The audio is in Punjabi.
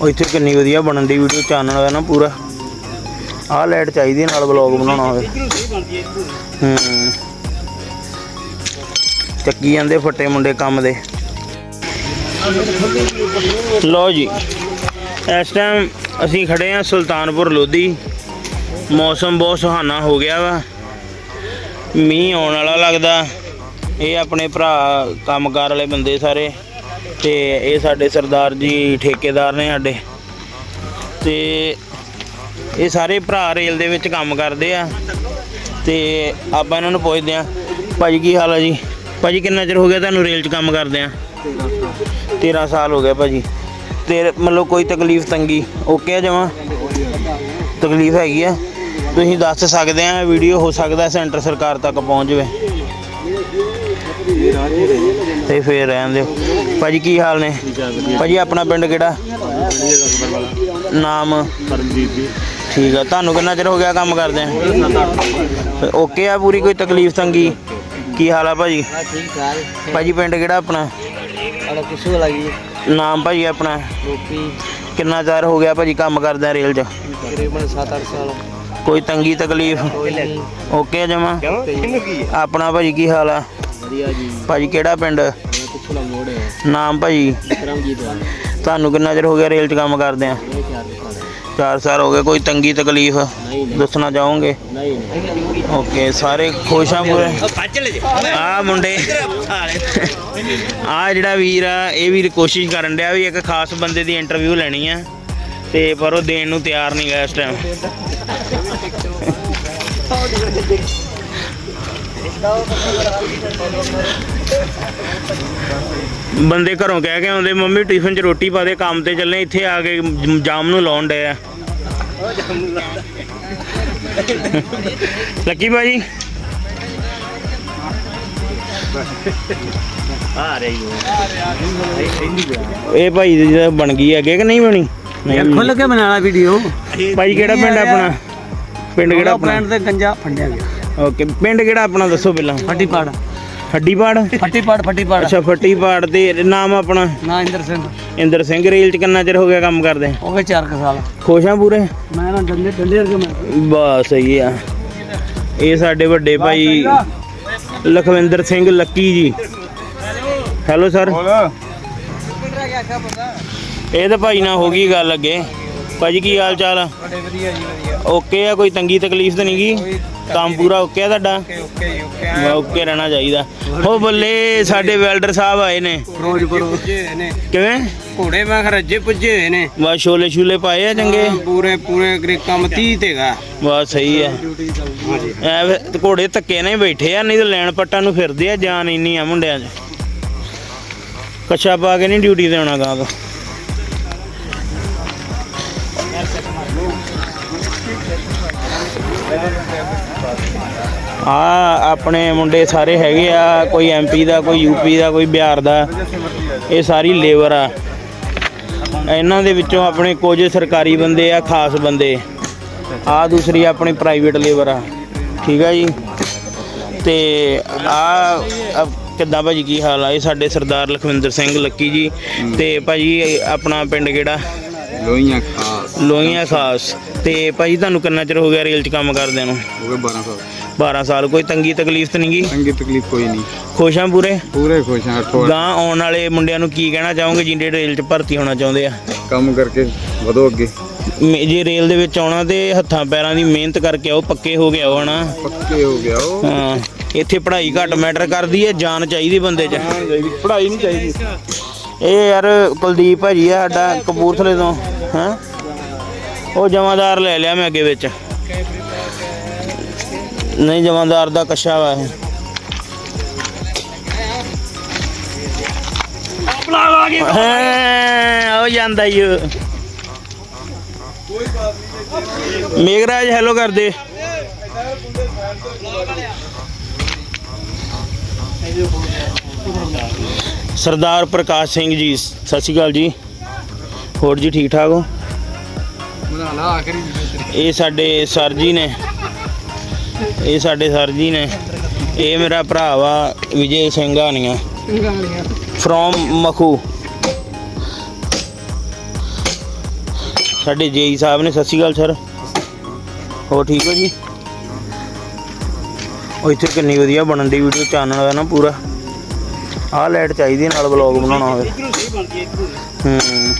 ਉਹ ਇੱਥੇ ਕਿੰਨੀ ਵਧੀਆ ਬਣਨ ਦੀ ਵੀਡੀਓ ਚਾਨਣ ਹੋਇਆ ਨਾ ਪੂਰਾ। ਆਹ ਲਾਈਟ ਚਾਹੀਦੀ ਨਾਲ ਵਲੌਗ ਬਣਾਉਣਾ ਹੋਵੇ। ਹੂੰ। ਚੱਕੀ ਜਾਂਦੇ ਫੱਟੇ ਮੁੰਡੇ ਕੰਮ ਦੇ। ਲਓ ਜੀ, ਇਸ ਟਾਈਮ ਅਸੀਂ ਖੜੇ ਆ ਸੁਲਤਾਨਪੁਰ ਲੋਧੀ। ਮੌਸਮ ਬਹੁਤ ਸੁਹਾਨਾ ਹੋ ਗਿਆ ਵਾ। ਮੀਂਹ ਆਉਣ ਵਾਲਾ ਲੱਗਦਾ। ਇਹ ਆਪਣੇ ਭਰਾ, ਕੰਮਕਾਰ ਵਾਲੇ ਬੰਦੇ ਸਾਰੇ। ਤੇ ਇਹ ਸਾਡੇ ਸਰਦਾਰ ਜੀ ਠੇਕੇਦਾਰ ਨੇ ਸਾਡੇ। ਤੇ ਇਹ ਸਾਰੇ ਭਰਾ ਰੇਲ ਦੇ ਵਿੱਚ ਕੰਮ ਕਰਦੇ ਆ। ਤੇ ਆਪਾਂ ਇਹਨਾਂ ਨੂੰ ਪੁੱਛਦੇ ਆ ਭਾਜੀ ਕੀ ਹਾਲ ਆ ਜੀ? ਭਾਜੀ ਕਿੰਨਾ ਚਿਰ ਹੋ ਗਿਆ ਤੁਹਾਨੂੰ ਰੇਲ 'ਚ ਕੰਮ ਕਰਦੇ ਆ? 13 ਸਾਲ ਹੋ ਗਿਆ ਭਾਜੀ। ਤੇ ਮਤਲਬ ਕੋਈ ਤਕਲੀਫ ਤੰਗੀ ਓਕੇ ਆ ਜਮਾ? ਤਕਲੀਫ ਹੈਗੀ ਆ। ਤੁਸੀਂ ਦੱਸ ਸਕਦੇ ਆ, ਵੀਡੀਓ ਹੋ ਸਕਦਾ ਸੈਂਟਰ ਸਰਕਾਰ ਤੱਕ ਪਹੁੰਚ ਜਾਵੇ। ਤੇ ਫੇਰ ਰਹਿਣ ਦਿਓ। ਭਾਜੀ ਕੀ ਹਾਲ ਨੇ? ਭਾਜੀ ਆਪਣਾ ਪਿੰਡ ਕਿਹੜਾ? ਨਾਮ? ਪਰਮਜੀਤ ਜੀ। ਠੀਕ ਆ। ਤੁਹਾਨੂੰ ਕਿੰਨਾ ਚਿਰ ਹੋ ਗਿਆ ਕੰਮ ਕਰਦੇ ਆ? ਓਕੇ ਆ ਪੂਰੀ ਕੋਈ ਤਕਲੀਫ ਤੰਗੀ? ਕੀ ਹਾਲ ਆ ਭਾਜੀ? ਭਾਜੀ ਪਿੰਡ ਕਿਹੜਾ ਆਪਣਾ? ਨਾਮ ਭਾਜੀ ਆਪਣਾ? ਕਿੰਨਾ ਚਿਰ ਹੋ ਗਿਆ ਭਾਜੀ ਕੰਮ ਕਰਦਾ ਰੇਲ 'ਚ? ਤਕਰੀਬਨ 7-8 ਸਾਲ। ਕੋਈ ਤੰਗੀ ਤਕਲੀਫ? ਓਕੇ ਜਮਾ? ਆਪਣਾ ਭਾਜੀ ਕੀ ਹਾਲ ਆ? ਵਧੀਆ ਜੀ। ਭਾਜੀ ਕਿਹੜਾ ਪਿੰਡ? ਦਾ ਮੋੜ ਹੈ? ਨਾਮ ਕਰਮਜੀਤ ਵਾਲਾ ਤੁਹਾਨੂੰ ਕਿੰਨਾ ਚਿਰ ਹੋ ਗਿਆ ਰੇਲ 'ਚ ਕੰਮ ਕਰਦੇ ਆ? ਇਹ ਚਾਰ ਸਾਲ 4 ਸਾਲ ਹੋ ਗਏ ਕੋਈ ਤੰਗੀ ਤਕਲੀਫ ਨਹੀਂ ਨਹੀਂ। ਦੱਸਣਾ ਚਾਹੋਗੇ? ਨਹੀਂ ਨਹੀਂ। ਓਕੇ ਸਾਰੇ ਖੁਸ਼ ਆ ਪੂਰੇ? ਆ ਮੁੰਡੇ। ਆ ਜਿਹੜਾ ਵੀਰ ਆ ਇਹ ਵੀਰ ਕੋਸ਼ਿਸ਼ ਕਰਨ ਡਿਆ ਵੀ ਇੱਕ ਖਾਸ ਬੰਦੇ ਦੀ ਇੰਟਰਵਿਊ ਲੈਣੀ ਆ ਤੇ ਪਰ ਉਹ ਦੇਣ ਨੂੰ ਤਿਆਰ ਨਹੀਂ ਗਾ ਇਸ ਟਾਈਮ ਬੰਦੇ ਘਰੋਂ ਕਹਿ ਕੇ ਆਉਂਦੇ ਮੰਮੀ ਟਿਫਨ 'ਚ ਰੋਟੀ ਪਾ ਦੇ ਕੰਮ ਤੇ ਚੱਲੇ ਇੱਥੇ ਆ ਕੇ ਜਾਮ ਨੂੰ ਲਾਉਣ ਡਏ ਆ। ਲੱਕੀ ਭਾਜੀ? ਆ ਰਹੀ ਇਹ ਭਾਈ ਦੀ ਜਿਹੜਾ ਬਣ ਗਈ ਅੱਗੇ ਕਿ ਨਹੀਂ ਬਣੀ? ਨਹੀਂ ਖੁੱਲ ਕੇ ਬਣਾਣਾ ਵੀਡੀਓ ਭਾਈ ਕਿਹੜਾ ਪਿੰਡ ਆਪਣਾ? ਪਿੰਡ ਕਿਹੜਾ ਆਪਣਾ? ਪਿੰਡ ਤੇ ਗੰਜਾ ਫੰਡਿਆ ਗਿਆ। ਓਕੇ ਪਿੰਡ ਕਿਹੜਾ ਆਪਣਾ ਦੱਸੋ ਪਹਿਲਾਂ? ਫੱਟੀਪਾੜ। ਹੱਡੀਪਾੜ ਫੱਟੀਪਾੜ ਫੱਟੀਪਾੜ। ਅੱਛਾ ਫੱਟੀਪਾੜ ਤੇ ਨਾਮ ਆਪਣਾ? ਨਾ ਇੰਦਰ ਸਿੰਘ। ਇੰਦਰ ਸਿੰਘ ਰੇਲ ਚ ਕਿੰਨਾ ਚਿਰ ਹੋ ਗਿਆ ਕੰਮ ਕਰਦੇ? ਹੋ ਗਏ 4 ਸਾਲ। ਖੁਸ਼ ਆ ਪੂਰੇ? ਮੈਂ ਨਾ ਡੰਡੇ ਡੰਡੇ ਵਰਗੇ ਮੈਂ ਬਸ ਸਹੀ ਆ। ਇਹ ਸਾਡੇ ਵੱਡੇ ਭਾਈ ਲਖਵਿੰਦਰ ਸਿੰਘ ਲੱਕੀ ਜੀ। ਹੈਲੋ ਸਰ ਇਹ ਤਾਂ ਭਾਈ ਨਾਲ ਹੋ ਗਈ ਗੱਲ ਅੱਗੇ। ਭਾਜੀ ਕੀ ਹਾਲ ਚਾਲ ਆ? ਬੜੇ ਵਧੀਆ ਜੀ ਵਧੀਆ। ਓਕੇ ਆ ਕੋਈ ਤੰਗੀ ਤਕਲੀਫ ਤਾਂ ਨਹੀਂਗੀ ਕੰਮ ਪੂਰਾ ਓਕੇ ਆ ਤੁਹਾਡਾ? ਓਕੇ ਓਕੇ ਜੀ ਓਕੇ। ਓਕੇ ਰਹਿਣਾ ਚਾਹੀਦਾ। ਹੋ ਬੱਲੇ ਸਾਡੇ ਵੈਲਡਰ ਸਾਹਿਬ ਆਏ ਨੇ। ਫਿਰੋਜ਼ਪੁਰ ਨੇ। ਕਿਵੇਂ? ਘੋੜੇ ਮੈਂ ਖਰਜੇ ਪੁੱਜੇ ਹੋਏ ਨੇ। ਵਾ ਛੋਲੇ ਛੂਲੇ ਪਾਏ ਆ ਚੰਗੇ? ਪੂਰੇ ਪੂਰੇ ਗ੍ਰੇ ਕੰਮ 30 ਤੇਗਾ ਵਾ ਸਹੀ ਆ। ਐ ਘੋੜੇ ਧੱਕੇ ਨਾਲ ਹੀ ਬੈਠੇ ਆ ਨਹੀਂ ਤਾਂ ਲੈਣ ਪੱਟਾਂ ਨੂੰ ਫਿਰਦੇ ਆ ਜਾਨ ਇੰਨੀ ਆ ਮੁੰਡਿਆਂ 'ਚ। ਕੱਛਾ ਪਾ ਕੇ ਨਹੀਂ ਡਿਊਟੀ ਤੇ ਆਉਣਾ ਗਾ ਤੋਂ ਆ ਆਪਣੇ ਮੁੰਡੇ ਸਾਰੇ ਹੈਗੇ ਆ, ਕੋਈ ਐਮਪੀ ਦਾ, ਕੋਈ ਯੂਪੀ ਦਾ, ਕੋਈ ਬਿਹਾਰ ਦਾ। ਇਹ ਸਾਰੀ ਲੇਬਰ ਆ। ਇਹਨਾਂ ਦੇ ਵਿੱਚੋਂ ਆਪਣੇ ਕੁਝ ਸਰਕਾਰੀ ਬੰਦੇ ਆ, ਖਾਸ ਬੰਦੇ। ਆ ਦੂਸਰੀ ਆਪਣੀ ਪ੍ਰਾਈਵੇਟ ਲੇਬਰ ਆ। ਠੀਕ ਆ ਜੀ? ਤੇ ਆ ਕਿੱਦਾਂ ਭਾਜੀ ਕੀ ਹਾਲ ਆ? ਇਹ ਸਾਡੇ ਸਰਦਾਰ ਲਖਵਿੰਦਰ ਸਿੰਘ ਲੱਕੀ ਜੀ ਤੇ ਭਾਜੀ ਇਹ ਆਪਣਾ ਪਿੰਡ ਕਿਹੜਾ? ਲੋਹੀਆਂ ਖਾਸ। ਲੋਹੀਆਂ ਖਾਸ। ਤੇ ਭਾਜੀ ਤੁਹਾਨੂੰ ਕਿੰਨਾ ਚਿਰ ਹੋ ਗਿਆ ਰੇਲ 'ਚ ਕੰਮ ਕਰਦਿਆਂ ਨੂੰ? ਹੋ ਗਏ 12 ਸਾਲ। 12 ਸਾਲ। ਕੋਈ ਤੰਗੀ ਤਕਲੀਫ ਤਾਂ ਨਹੀਂਗੀ? ਚੰਗੀ ਤਕਲੀਫ ਕੋਈ ਨਹੀਂ। ਖੁਸ਼ ਆ ਪੂਰੇ? ਪੂਰੇ ਖੁਸ਼ ਹਾਂ ਅੱਠੋ ਗਾਂ ਆਉਣ ਵਾਲੇ ਮੁੰਡਿਆਂ ਨੂੰ ਕੀ ਕਹਿਣਾ ਚਾਹੋਗੇ ਜਿਹੜੇ ਰੇਲ 'ਚ ਭਰਤੀ ਹੋਣਾ ਚਾਹੁੰਦੇ ਆ? ਕੰਮ ਕਰਕੇ ਵਧੋ ਅੱਗੇ। ਮੇ- ਜੇ ਰੇਲ ਦੇ ਵਿੱਚ ਆਉਣਾ ਤੇ ਹੱਥਾਂ ਪੈਰਾਂ ਦੀ ਮਿਹਨਤ ਕਰਕੇ ਆਓ ਪੱਕੇ ਹੋ ਕੇ ਆਓ ਹਨਾ? ਪੱਕੇ ਹੋ ਗਿਆ ਉਹ। ਹਾਂ। ਇੱਥੇ ਪੜ੍ਹਾਈ ਘੱਟ ਮੈਟਰ ਕਰਦੀ ਹੈ ਜਾਨ ਚਾਹੀਦੀ ਬੰਦੇ 'ਚ। ਪੜ੍ਹਾਈ ਨਹੀਂ ਚਾਹੀਦੀ। ਇਹ ਯਾਰ ਕੁਲਦੀਪ ਭਾਜੀ ਆ ਸਾਡਾ ਕਪੂਰਥਲੇ ਤੋਂ, ਹਾਂ? ਉਹ ਜਮਾਦਾਰ ਲੈ ਲਿਆ ਮੈਂ ਅੱਗੇ ਵਿੱਚ। ਨਹੀਂ, ਜਮਾਦਾਰ ਦਾ ਕੱਛਾ ਵਾ ਇਹ। ਹਾਂ, ਉਹ ਜਾਂਦਾ ਈ ਓ। ਮੇਘਰਾਜ ਹੈਲੋ ਕਰ ਦੇ ਸਰਦਾਰ ਪ੍ਰਕਾਸ਼ ਸਿੰਘ ਜੀ ਸਤਿ ਸ਼੍ਰੀ ਅਕਾਲ ਜੀ। ਹੋਰ ਜੀ ਠੀਕ ਠਾਕ ਹੋ? ਆਖਰੀ ਇਹ ਸਾਡੇ ਸਰ ਜੀ ਨੇ। ਇਹ ਸਾਡੇ ਸਰ ਜੀ ਨੇ। ਇਹ ਮੇਰਾ ਭਰਾ ਵਾ ਵਿਜੇ ਸਿੰਘ ਹਾਨੀਆਂ ਫਰੋਮ ਮਖੂ। ਸਾਡੇ ਜੇਈ ਸਾਹਿਬ ਨੇ ਸਤਿ ਸ਼੍ਰੀ ਅਕਾਲ ਸਰ। ਹੋ ਠੀਕ ਹੋ ਜੀ? ਉਹ ਇੱਥੇ ਕਿੰਨੀ ਵਧੀਆ ਬਣਨ ਦੀ ਵੀਡੀਓ ਚਾਨਣ ਹੈ ਨਾ ਪੂਰਾ। ਆਹ ਲਾਈਟ ਚਾਹੀਦੀ ਹੈ ਨਾਲ ਵਲੌਗ ਬਣਾਉਣਾ ਹੋਵੇ। ਹੂੰ।